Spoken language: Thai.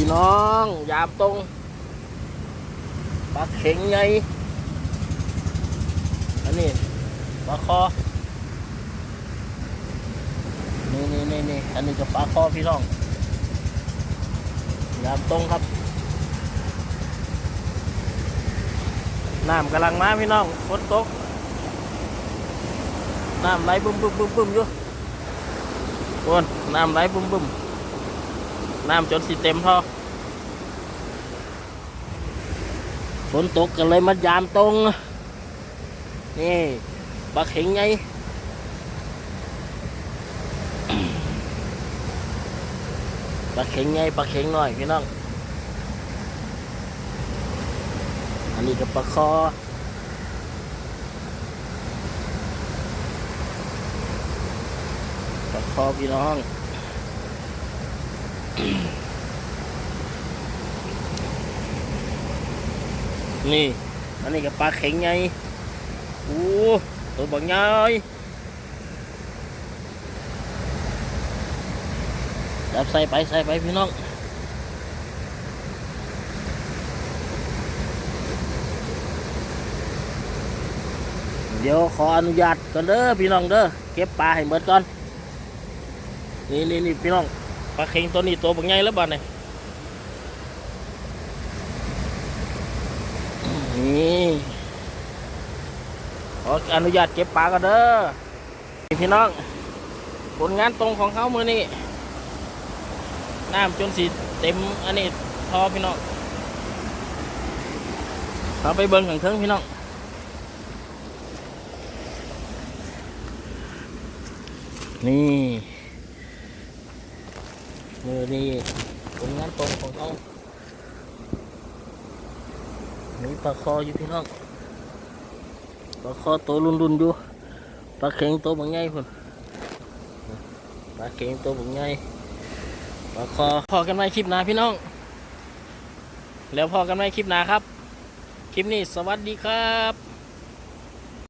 พี่น้อง ยามตรงปลาเข็งไงอันนี้ปลาคอนี่นี่นี่นี่อันนี้ก็ปลาคอพี่น้อง ยามตรงครับน้ำกำลังมาพี่น้องฝนตกน้ำไหลบึ้มบึ้มบึ้มบึ้มอยู่โอนน้ำไหลบึ้มบึ้ม น้ำจนสิเต็มท่อฝนตกกันเลยมายามตรง นี่ปลาเข็งไงปลาเข็งไงปลาเข็งหน่อยพี่น้อง อันนี้ก็ปลาคอปลาคอพี่น้อง นี่ อันนี้ก็ปลาเข็งไงโอ้ตัวบักใหญ่จับใส่ไปใส่ไปพี่น้องเดี๋ยวขออนุญาตก่อนเด้อพี่น้องเด้อเก็บปลาให้หมดก่อน นี่นี่นี่พี่น้อง ปลาเค็งตัวนี้ตัวบางใหญ่แล้วบ้านนี่นี่ขออนุญาตเก็บปลาก่อนเด้อพี่น้องผลงานตรงของเขามือนี่น้ำจนสีเต็มอันนี้พอพี่น้องเราไปเบิ้งข้งเทิงพี่น้องนี่ มือนี่ผลงานตรงของเขามีปลาคออยู่พี่น้องปลาคอตัวรุนรุนๆอยู่ปลาเข็งตัวบางใหญ่พุ่นปลาเข็งตัวบางใหญ่ปลาคอพอกันไหมคลิปหน้าพี่น้อง แล้วพอกันไหมคลิปหน้าครับ คลิปนี้สวัสดีครับ